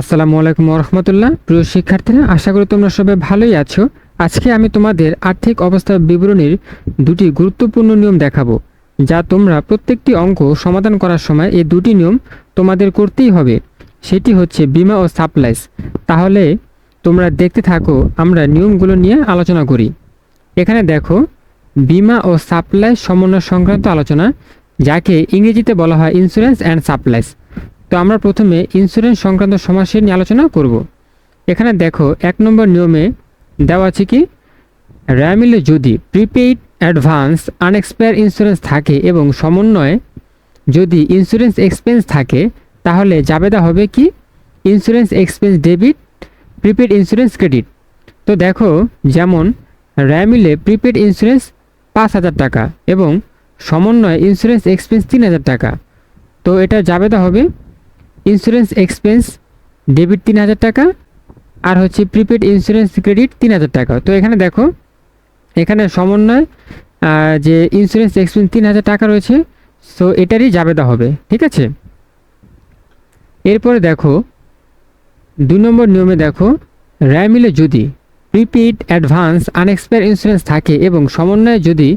আসসালামু আলাইকুম রহমতুল্লাহ প্রিয় শিক্ষার্থীরা, আশা করি তোমরা সবাই ভালোই আছো। আজকে আমি তোমাদের আর্থিক অবস্থা বিবরণীর দুটি গুরুত্বপূর্ণ নিয়ম দেখাবো, যা তোমরা প্রত্যেকটি অঙ্ক সমাধান করার সময় এই দুটি নিয়ম তোমাদের করতেই হবে। সেটি হচ্ছে বিমা ও সাপ্লাইস। তাহলে তোমরা দেখতে থাকো, আমরা নিয়মগুলো নিয়ে আলোচনা করি। এখানে দেখো, বিমা ও সাপ্লাই সমন্বয় সংক্রান্ত আলোচনা, যাকে ইংরেজিতে বলা হয় ইন্স্যুরেন্স অ্যান্ড সাপ্লাইস তো আমরা প্রথমে ইন্স্যুরেন্স সংক্রান্ত সমস্যা নিয়ে আলোচনা করব। এখানে দেখো, এক নম্বর নিয়মে দেওয়া আছে কি? র্যামিলে যদি প্রিপেইড অ্যাডভান্স আনএক্সপায়ার ইন্স্যুরেন্স থাকে এবং সমন্বয়ে যদি ইন্স্যুরেন্স এক্সপেন্স থাকে, তাহলে জাবেদা হবে কি? Insurance expense debit prepaid insurance credit তো দেখো, যেমন র্যামিলে প্রিপেড ইন্স্যুরেন্স পাঁচ হাজার টাকা এবং সমন্বয়ে ইন্স্যুরেন্স এক্সপেন্স তিন হাজার টাকা। তো এটা জাবেদা হবে ইন্স্যুরেন্স এক্সপেন্স ডেবিট তিন হাজার টাকা আর হচ্ছে প্রিপেড ইন্স্যুরেন্স ক্রেডিট তিন হাজার টাকা। তো এখানে দেখো, এখানে সমন্বয় যে ইন্স্যুরেন্স এক্সপেন্স তিন হাজার টাকা রয়েছে সো এটারই জাবেদা হবে, ঠিক আছে? এরপরে দেখো দুই নম্বর নিয়মে দেখো র্যামিলে যদি প্রিপেড অ্যাডভান্স আনএক্সপায়ার ইন্স্যুরেন্স থাকে এবং সমন্বয়ে যদি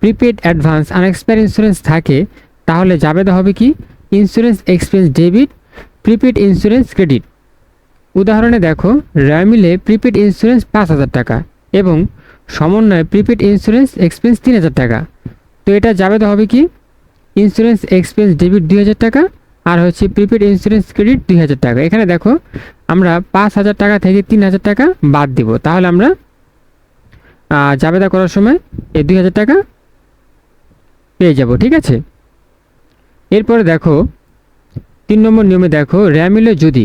প্রিপেড অ্যাডভান্স আনএক্সপায়ার ইন্স্যুরেন্স থাকে, তাহলে জাবেদা হবে কি? Insurance expense debit prepaid insurance credit. উদাহরণে দেখো র্যামিলে প্রিপেড ইন্স্যুরেন্স পাঁচ হাজার টাকা এবং সমন্বয়ে প্রিপেড ইন্স্যুরেন্স এক্সপেন্স তিন হাজার টাকা। তো এটা জাবেদা হবে কি? ইন্স্যুরেন্স এক্সপেন্স ডেবিট দুই হাজার টাকা আর হচ্ছে প্রিপেড ইন্স্যুরেন্স ক্রেডিট দুই হাজার টাকা। এখানে দেখো, আমরা পাঁচ হাজার টাকা থেকে তিন হাজার টাকা বাদ দিব। তাহলে আমরা জাবেদা করার সময় এই দুই হাজার টাকা পেয়ে যাব, ঠিক আছে? এরপরে দেখো তিন নম্বর নিয়মে দেখো র্যামিলে যদি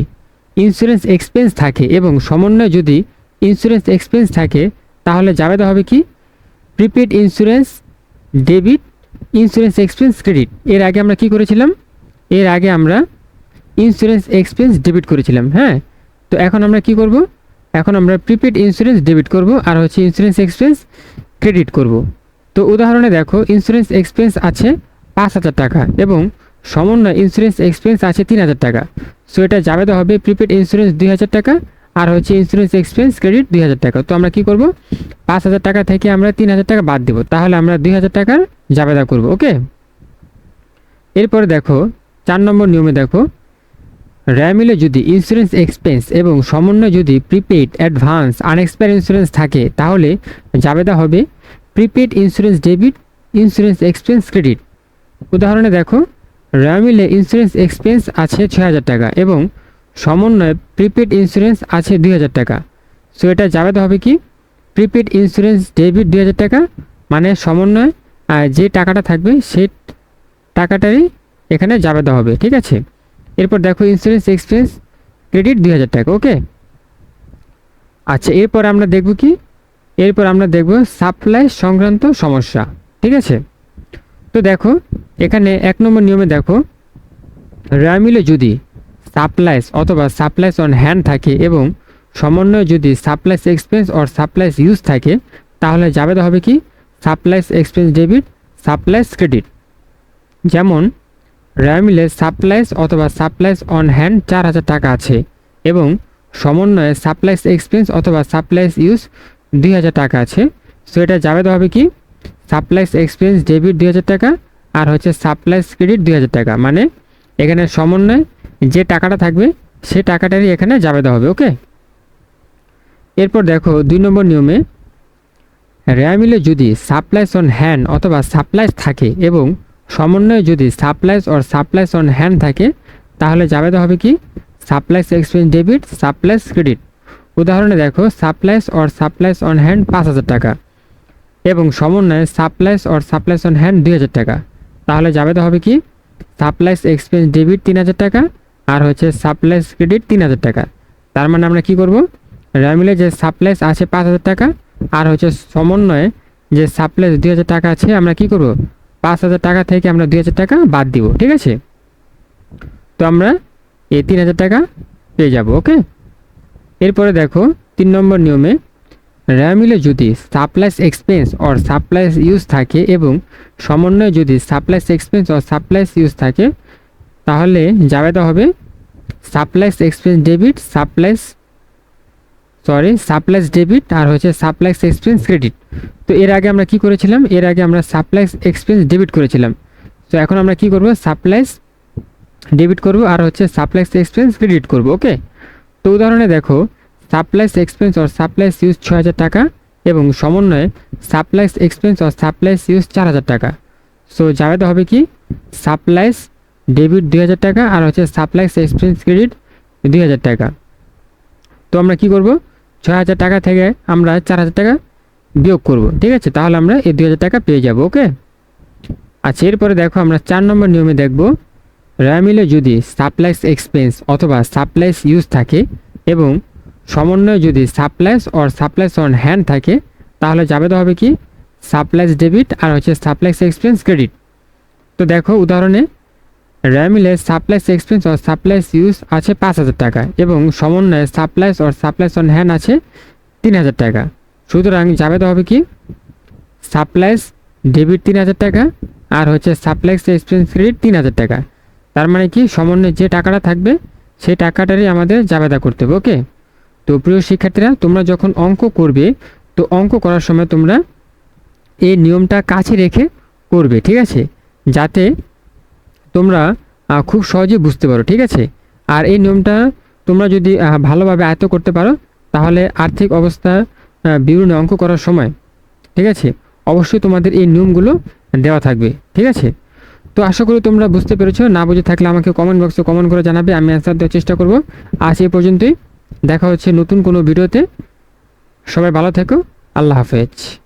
ইন্স্যুরেন্স এক্সপেন্স থাকে এবং সমন্বয়ে যদি ইন্স্যুরেন্স এক্সপেন্স থাকে, তাহলে জাবেদা হবে কি? Prepaid insurance debit insurance expense credit এর আগে আমরা কি করেছিলাম? এর আগে আমরা ইন্স্যুরেন্স এক্সপেন্স ডেবিট করেছিলাম হ্যাঁ? তো এখন আমরা কি করব? এখন আমরা প্রিপেড ইন্স্যুরেন্স ডেবিট করব আর হচ্ছে ইন্স্যুরেন্স এক্সপেন্স ক্রেডিট করব। তো উদাহরণে দেখো ইন্স্যুরেন্স এক্সপেন্স আছে পাঁচ হাজার টাকা এবং সমন্বয় ইন্স্যুরেন্স এক্সপেন্স আছে তিন হাজার টাকা। সো এটা জাবেদা হবে প্রিপেড ইন্স্যুরেন্স দুই হাজার টাকা, আর হচ্ছে ইন্স্যুরেন্স এক্সপেন্স ক্রেডিট দুই হাজার টাকা। তো আমরা কি করব? পাঁচ হাজার টাকা থেকে আমরা তিন হাজার টাকা বাদ দেব। তাহলে আমরা দুই হাজার টাকার জাবেদা করব, ওকে? এরপরে দেখো, চার নম্বর নিয়মে দেখো, র্যামিলে যদি ইন্স্যুরেন্স এক্সপেন্স এবং সমন্বয় যদি প্রিপেড অ্যাডভান্স আনএক্সপায়ার ইন্স্যুরেন্স থাকে, তাহলে জাবেদা হবে prepaid insurance debit insurance expense credit উদাহরণে দেখো র্যামিলে ইন্স্যুরেন্স এক্সপেন্স আছে ছয় হাজার টাকা এবং সমন্বয়ে প্রিপেড ইন্স্যুরেন্স আছে দুই হাজার টাকা। সো এটা জাবেদা হবে কি? প্রিপেড ইন্স্যুরেন্স ডেবিট দুই হাজার টাকা মানে সমন্বয় আহ, যে টাকাটা থাকবে সেই টাকাটারই এখানে জাবেদা হবে ঠিক আছে? এরপর দেখো ইন্স্যুরেন্স এক্সপেন্স ক্রেডিট দুই হাজার টাকা ওকে আচ্ছা এরপর আমরা দেখব কি? এরপর আমরা দেখব সাপ্লাই সংক্রান্ত সমস্যা ঠিক আছে? তো দেখো, এখানে এক নম্বর নিয়মে দেখো র্যামিলে যদি সাপ্লাইস অথবা সাপ্লাইস অন হ্যান্ড থাকে এবং সমন্বয়ে যদি supplies expense or supplies use থাকে, তাহলে জাবেদা হবে কি? Supplies expense debit supplies credit যেমন র্যামিলে সাপ্লাইস অথবা সাপ্লাইস অন হ্যান্ড চার হাজার টাকা আছে এবং সমন্বয়ে সাপ্লাইস এক্সপেন্স অথবা সাপ্লাইস ইউজ দুই হাজার টাকা আছে। সো এটা জাবেদা হবে কি? সাপ্লাইস এক্সপেন্স ডেবিট দুই হাজার টাকা আর হচ্ছে সাপ্লাইস ক্রেডিট দুই হাজার টাকা। মানে এখানে সমন্বয় যে টাকাটা থাকবে, সে টাকাটারই এখানে জাবেদা হবে, ওকে? এরপর দেখো দুই নম্বর নিয়মে র্যামিলে যদি সাপ্লাইস অন হ্যান্ড অথবা সাপ্লাইস থাকে এবং সমন্বয়ে যদি supplies or supplies on hand থাকে, তাহলে জাবেদা হবে কি? Supplies expense debit, supplies credit. উদাহরণে দেখো, supplies or supplies on hand পাঁচ হাজার টাকা। এবং সমন্বয়ে supplies or supplies on hand দুই হাজার টাকা। তাহলে যাবে তো হবে কি? সাপ্লাইস এক্সপেন্স ডেবিট তিন হাজার টাকা আর হচ্ছে সাপ্লাইস ক্রেডিট তিন হাজার টাকা। তার মানে আমরা কি করব? র্যামিলে যে সাপ্লাইস আছে পাঁচ হাজার টাকা আর হচ্ছে সমন্বয়ে যে সাপ্লাইস দুই হাজার টাকা আছে, আমরা কি করব? পাঁচ হাজার টাকা থেকে আমরা দুই হাজার টাকা বাদ দিব, ঠিক আছে? তো আমরা এই তিন হাজার টাকা পেয়ে যাব, ওকে? এরপরে দেখো, তিন নম্বর নিয়মে র্যামিলে যদি supplies expense or supplies use থাকে এবং সমন্বয়ে যদি supplies expense or supplies use থাকে, তাহলে জাবেদা হবে supplies expense debit, supplies sorry supplies debit আর হচ্ছে সাপ্লাইস এক্সপেন্স ক্রেডিট। তো এর আগে আমরা কি করেছিলাম? এর আগে আমরা সাপ্লাইস এক্সপেন্স ডেবিট করেছিলাম। তো এখন আমরা কি করব? সাপ্লাইস ডেবিট করব আর হচ্ছে সাপ্লাইস এক্সপেন্স ক্রেডিট করব, ওকে? তো উদাহরণে দেখো supplies expense or supplies use ছ হাজার টাকা এবং সমন্বয়ে supplies expense or supplies use চার হাজার টাকা। সো যাবে হবে কি? সাপ্লাইস ডেবিট দুই হাজার টাকা আর হচ্ছে সাপ্লাইস এক্সপেন্স ক্রেডিট দুই হাজার টাকা। তো আমরা কি করব? ছয় হাজার টাকা থেকে আমরা চার হাজার টাকা বিয়োগ করব, ঠিক আছে? তাহলে আমরা এই দুই হাজার টাকা পেয়ে যাব, ওকে? আচ্ছা এরপরে দেখো আমরা চার নম্বর নিয়মে দেখব। র্যামিলে যদি সাপ্লাইস এক্সপেন্স অথবা সাপ্লাইস ইউজ থাকে এবং সমন্বয়ে যদি supplies or supplies on hand থাকে, তাহলে যাবে তো হবে কি? সাপ্লাইস ডেবিট আর হচ্ছে সাপ্লাইস এক্সপেন্স ক্রেডিট তো দেখো উদাহরণে র্যামিলে supplies expense or supplies use আছে পাঁচ হাজার টাকা এবং সমন্বয়ে supplies or supplies on hand আছে তিন হাজার টাকা। সুতরাং যাবে তো হবে কি? সাপ্লাইস ডেবিট তিন হাজার টাকা আর হচ্ছে সাপ্লাইস এক্সপেন্স ক্রেডিট তিন হাজার টাকা। তার মানে কি? সমন্বয়ে যে টাকাটা থাকবে, সেই টাকাটারই আমাদের জাবেদা করতে হবে ওকে তো প্রিয় শিক্ষার্থীরা, তোমরা যখন অঙ্ক করবে, তো অঙ্ক করার সময় তোমরা এই নিয়মটা কাছে রেখে করবে, ঠিক আছে? যাতে তোমরা খুব সহজে বুঝতে পারো, ঠিক আছে? আর এই নিয়মটা তোমরা যদি ভালোভাবে আয়ত্ত করতে পারো, তাহলে আর্থিক অবস্থা বিবরণী অঙ্ক করার সময়, ঠিক আছে? অবশ্যই তোমাদের এই নিয়মগুলো দেওয়া থাকবে, ঠিক আছে? তো আশা করি তোমরা বুঝতে পেরেছ। না বুঝে থাকলে আমাকে কমেন্ট বক্সে কমেন্ট করে জানাবে, আমি অ্যান্সার দেওয়ার চেষ্টা করব। আজ এই পর্যন্তই। দেখা হচ্ছে নতুন কোনো ভিডিওতে। সবাই ভালো থেকো। আল্লাহ হাফেজ।